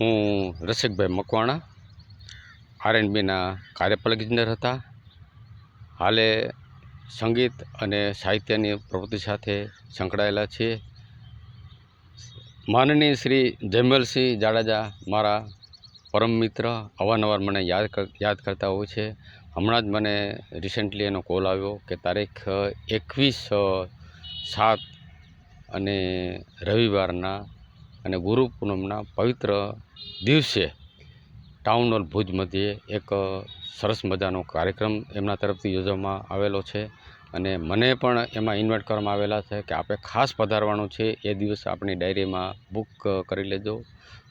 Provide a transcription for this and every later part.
હું રસિકભાઈ મકવાણા, આરએનબીના કાર્યપાલક ઇજનેર હતા. હાલે સંગીત અને સાહિત્યની પ્રવૃત્તિ સાથે સંકળાયેલા છીએ. માનનીય શ્રી જયમલસિંહ જાડેજા મારા પરમ મિત્ર, અવારનવાર મને યાદ યાદ કરતા હોય છે. હમણાં જ મને રિસેન્ટલી એનો કોલ આવ્યો કે તારીખ એકવીસ સાત અને રવિવારના અને ગુરુ પૂનમના પવિત્ર દિવસે ટાઉન હોલ ભુજ મધ્યે એક સરસ મજાનો કાર્યક્રમ એમના તરફથી યોજવામાં આવેલો છે. અને મને પણ એમાં ઇન્વાઇટ કરવામાં આવેલા છે કે આપણે ખાસ પધારવાનું છે. એ દિવસ આપણી ડાયરીમાં બુક કરી લેજો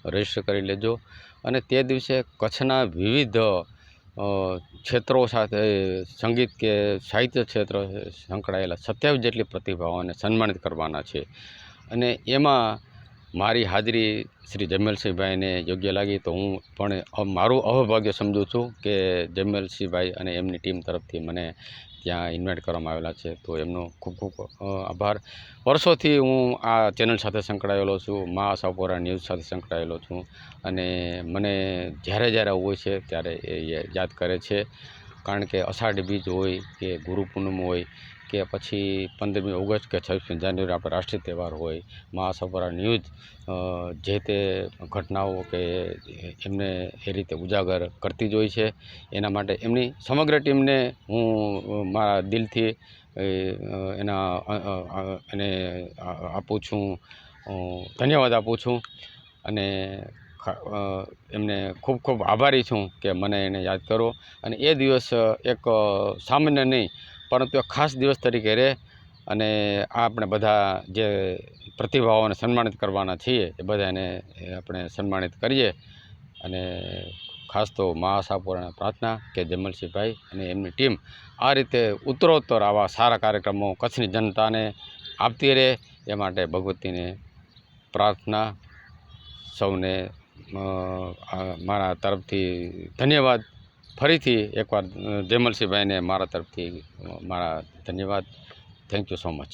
રજિસ્ટર કરી લેજો. અને તે દિવસે કચ્છના વિવિધ ક્ષેત્રો સાથે સંગીત કે સાહિત્ય ક્ષેત્ર સંકળાયેલા સત્યાવીસ જેટલી પ્રતિભાઓને સન્માનિત કરવાના છે. અને એમાં મારી હાજરી શ્રી જમેલસિંહભાઈને યોગ્ય લાગી તો હું પણ મારું અહભાગ્ય સમજું છું કે જમેલસિંહભાઈ અને એમની ટીમ તરફથી મને ત્યાં ઇન્વાઇટ કરવામાં આવેલા છે. તો એમનો ખૂબ ખૂબ આભાર. વર્ષોથી હું આ ચેનલ સાથે સંકળાયેલો છું, મા સાપોરા ન્યૂઝ સાથે સંકળાયેલો છું અને મને જ્યારે જ્યારે હોય છે ત્યારે એ યાદ કરે છે. કારણ કે અષાઢી બીજ હોય કે ગુરુ પૂનમ હોય કે પછી પંદરમી ઓગસ્ટ કે છવ્વીસમી જાન્યુઆરી આપણે રાષ્ટ્રીય તહેવાર હોય મહાસભરા ન્યૂઝ જે તે ઘટનાઓ કે એમને એ રીતે ઉજાગર કરતી જ હોય છે. એના માટે એમની સમગ્ર ટીમને હું, મારા દિલથી એના એને આપું છું ધન્યવાદ આપું છું. અને એમને ખૂબ ખૂબ આભારી છું કે મને એને યાદ કરો. અને એ દિવસ એક સામાન્ય નહીં, પરંતુ એક ખાસ દિવસ તરીકે રહે. અને આ આપણે બધા જે પ્રતિભાઓને સન્માનિત કરવાના છીએ, એ બધાને આપણે સન્માનિત કરીએ. અને ખાસ તો મહાસાપુરાને પ્રાર્થના કે જમલસિંહભાઈ અને એમની ટીમ આ રીતે ઉત્તરોત્તર આવા સારા કાર્યક્રમો કચ્છની જનતાને આપતી રહે. એ માટે ભગવતીને પ્રાર્થના સૌને મારા તરફથી ધન્યવાદ. ફરીથી એકવાર જયમલસિંહભાઈને મારા તરફથી મારા ધન્યવાદ. Thank you so much